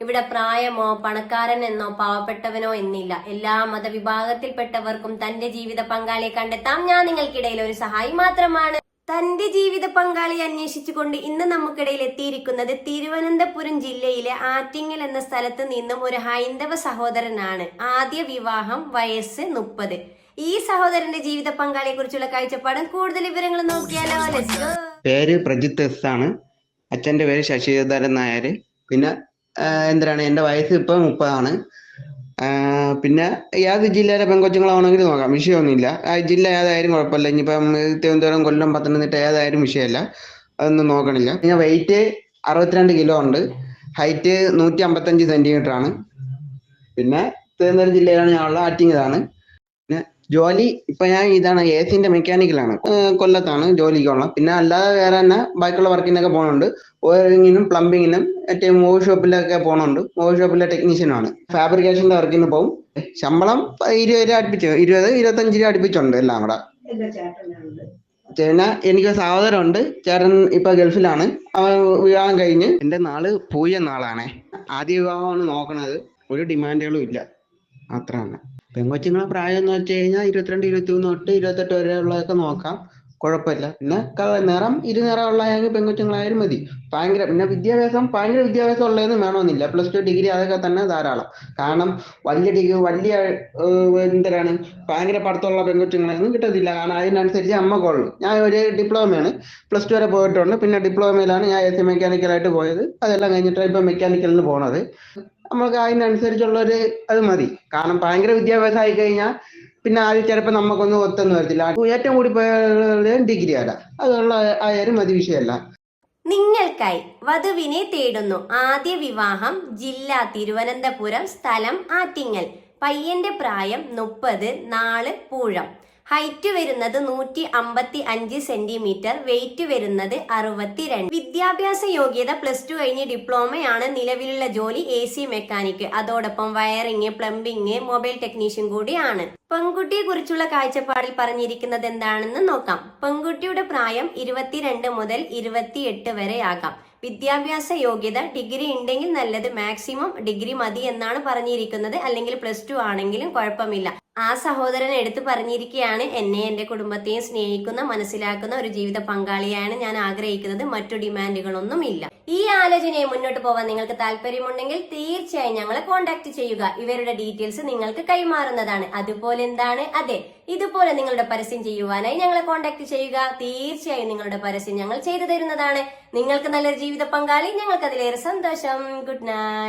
ഇവിടെ പ്രായമോ പണക്കാരൻ എന്നോ പാവപ്പെട്ടവനോ എന്നില്ല. എല്ലാ മതവിഭാഗത്തിൽപ്പെട്ടവർക്കും തന്റെ ജീവിത പങ്കാളിയെ കണ്ടെത്താം. ഞാൻ നിങ്ങൾക്കിടയിൽ ഒരു സഹായി മാത്രമാണ്. തന്റെ ജീവിത പങ്കാളി അന്വേഷിച്ചുകൊണ്ട് ഇന്ന് നമുക്കിടയിൽ എത്തിയിരിക്കുന്നത് തിരുവനന്തപുരം ജില്ലയിലെ ആറ്റിങ്ങൽ എന്ന സ്ഥലത്ത് നിന്നും ഒരു ഹൈന്ദവ സഹോദരനാണ്. ആദ്യ വിവാഹം വയസ്സ് മുപ്പത്. ഈ സഹോദരന്റെ ജീവിത പങ്കാളിയെ കുറിച്ചുള്ള കാഴ്ചപ്പാടും കൂടുതൽ വിവരങ്ങൾ നോക്കിയാലോ. പേര് പ്രജിത്ത് എസ് ആണ്. അച്ഛന്റെ പേര് ശശിധരൻ നായർ പിന്നെ എന്തിനാണ്? എന്റെ വയസ്സ് ഇപ്പം മുപ്പതാണ്. പിന്നെ ഏത് ജില്ലയിലെ പെൺകൊച്ചുങ്ങളാണെങ്കിൽ നോക്കാം. വിഷയമൊന്നുമില്ല. ആ ജില്ല ഏതായാലും കുഴപ്പമില്ല. ഇനിയിപ്പം തിരുവനന്തപുരം കൊല്ലം പത്തനംതിട്ട ഏതായാലും വിഷയമല്ല. അതൊന്നും നോക്കണില്ല. പിന്നെ വെയിറ്റ് അറുപത്തിരണ്ട് കിലോ ഉണ്ട്. ഹൈറ്റ് നൂറ്റി അമ്പത്തഞ്ച് സെന്റിമീറ്റർ ആണ്. പിന്നെ തിരുവനന്തപുരം ജില്ലയിലാണ് ഞാനുള്ളത് ആറ്റിങ്ങലാണ്. പിന്നെ ജോലി ഇപ്പൊ ഞാൻ ഇതാണ് എ സിന്റെ മെക്കാനിക്കലാണ് കൊല്ലത്താണ് ജോലിക്കുള്ള. പിന്നെ അല്ലാതെ വേറെ തന്നെ ബാക്കിയുള്ള വർക്കിനൊക്കെ പോകുന്നുണ്ട് ഓയറിങ്ങിനും പ്ലംബിങ്ങിനും മറ്റേ മൂവ് ഷോപ്പിലൊക്കെ പോകുന്നുണ്ട് മൂവ് ഷോപ്പിലെ ടെക്നീഷ്യനാണ് ഫാബ്രിക്കേഷന്റെ വർക്കിന് പോകും ശമ്പളം ഇരുപത് രൂപ അടുപ്പിച്ച് ഇരുപത് ഇരുപത്തഞ്ച് രൂപ അടുപ്പിച്ചുണ്ട് എല്ലാം കൂടെ. ചേട്ടാ എനിക്ക് സഹോദരമുണ്ട് ചേട്ടൻ ഇപ്പൊ ഗൾഫിലാണ്. അവൻ വിവാഹം കഴിഞ്ഞ്. എന്റെ നാൾ പൂയ നാളാണേ. ആദ്യ വിവാഹമാണ് നോക്കണത്. ഒരു ഡിമാൻഡുകളും ഇല്ല. അത്രയാണ് പെങ്കൊച്ചുങ്ങളെ പ്രായം എന്ന് വെച്ച് കഴിഞ്ഞാൽ ഇരുപത്തിരണ്ട് ഇരുപത്തി മൂന്ന് തൊട്ട് ഇരുപത്തെട്ട് വരെയുള്ളതൊക്കെ നോക്കാം. കുഴപ്പമില്ല. പിന്നെ നിറം ഇരുനിറം ഉള്ളതെങ്കിൽ പെങ്കൊച്ചുങ്ങളായാലും മതി. ഭയങ്കര പിന്നെ വിദ്യാഭ്യാസം ഭയങ്കര വിദ്യാഭ്യാസം ഉള്ളതെന്ന് വേണമെന്നില്ല. പ്ലസ് ടു ഡിഗ്രി അതൊക്കെ തന്നെ ധാരാളം. കാരണം വലിയ ഡിഗ്രി വലിയ എന്തരാണ് എന്തിനാണ്? ഭയങ്കര പഠിത്തമുള്ള പെൺകൊച്ചുങ്ങളെയൊന്നും കിട്ടത്തില്ല. കാരണം അതിനനുസരിച്ച് അമ്മക്കുള്ളൂ ഞാൻ ഒരു ഡിപ്ലോമയാണ്. പ്ലസ് ടു വരെ പോയിട്ടുണ്ട്. പിന്നെ ഡിപ്ലോമയിലാണ് ഞാൻ എസ് സി മെക്കാനിക്കലായിട്ട് പോയത്. അതെല്ലാം കഴിഞ്ഞിട്ട് ഇപ്പം മെക്കാനിക്കലിന് പോണത്. നമുക്ക് അതിനനുസരിച്ചുള്ള ഒരു അത് മതി. കാരണം ഭയങ്കര വിദ്യാഭ്യാസം ആയി കഴിഞ്ഞാൽ പിന്നെ ആദ്യം ചിലപ്പോൾ നമുക്കൊന്നും ഒത്തൊന്നും വരത്തില്ല. ഏറ്റവും കൂടി പോയാലും ഡിഗ്രി അല്ല. അതുള്ള ആയാലും മതി വിഷയമല്ല. നിങ്ങൾക്കായി വധുവിനെ തേടുന്നു. ആദ്യ വിവാഹം ജില്ല തിരുവനന്തപുരം സ്ഥലം ആറ്റിങ്ങൽ. പയ്യന്റെ പ്രായം മുപ്പത് നാൾ പൂഴം. ഹൈറ്റ് വരുന്നത് നൂറ്റി അമ്പത്തി അഞ്ച് സെന്റിമീറ്റർ വെയിറ്റ് വരുന്നത് അറുപത്തിരണ്ട്. വിദ്യാഭ്യാസ യോഗ്യത പ്ലസ് ടു കഴിഞ്ഞ് ഡിപ്ലോമയാണ് നിലവിലുള്ള ജോലി എ സി മെക്കാനിക് അതോടൊപ്പം വയറിങ് പ്ലംബിങ് മൊബൈൽ ടെക്നീഷ്യൻ കൂടിയാണ്. പെൺകുട്ടിയെ കുറിച്ചുള്ള കാഴ്ചപ്പാടിൽ പറഞ്ഞിരിക്കുന്നത് എന്താണെന്ന് നോക്കാം. പെൺകുട്ടിയുടെ പ്രായം ഇരുപത്തിരണ്ട് മുതൽ ഇരുപത്തിയെട്ട് വരെ ആകാം. വിദ്യാഭ്യാസ യോഗ്യത ഡിഗ്രി ഉണ്ടെങ്കിൽ നല്ലത് മാക്സിമം ഡിഗ്രി മതി എന്നാണ് പറഞ്ഞിരിക്കുന്നത്. അല്ലെങ്കിൽ പ്ലസ് ടു ആണെങ്കിലും കുഴപ്പമില്ല. ആ സഹോദരൻ എടുത്തു പറഞ്ഞിരിക്കുകയാണ് എന്നെ എന്റെ കുടുംബത്തെയും സ്നേഹിക്കുന്ന മനസ്സിലാക്കുന്ന ഒരു ജീവിത പങ്കാളിയാണ് ഞാൻ ആഗ്രഹിക്കുന്നത്. മറ്റു ഡിമാൻഡുകളൊന്നും ഇല്ല. ഈ ആലോചനയെ മുന്നോട്ട് പോകാൻ നിങ്ങൾക്ക് താല്പര്യമുണ്ടെങ്കിൽ തീർച്ചയായും ഞങ്ങളെ കോൺടാക്ട് ചെയ്യുക. ഇവരുടെ ഡീറ്റെയിൽസ് നിങ്ങൾക്ക് കൈമാറുന്നതാണ്. അതുപോലെ എന്താണ്? അതെ ഇതുപോലെ നിങ്ങളുടെ പരസ്യം ചെയ്യുവാനായി ഞങ്ങളെ കോൺടാക്ട് ചെയ്യുക. തീർച്ചയായും നിങ്ങളുടെ പരസ്യം ഞങ്ങൾ ചെയ്തു തരുന്നതാണ്. നിങ്ങൾക്ക് നല്ലൊരു ജീവിത പങ്കാളി ഞങ്ങൾക്ക് അതിലേറെ സന്തോഷം. Good night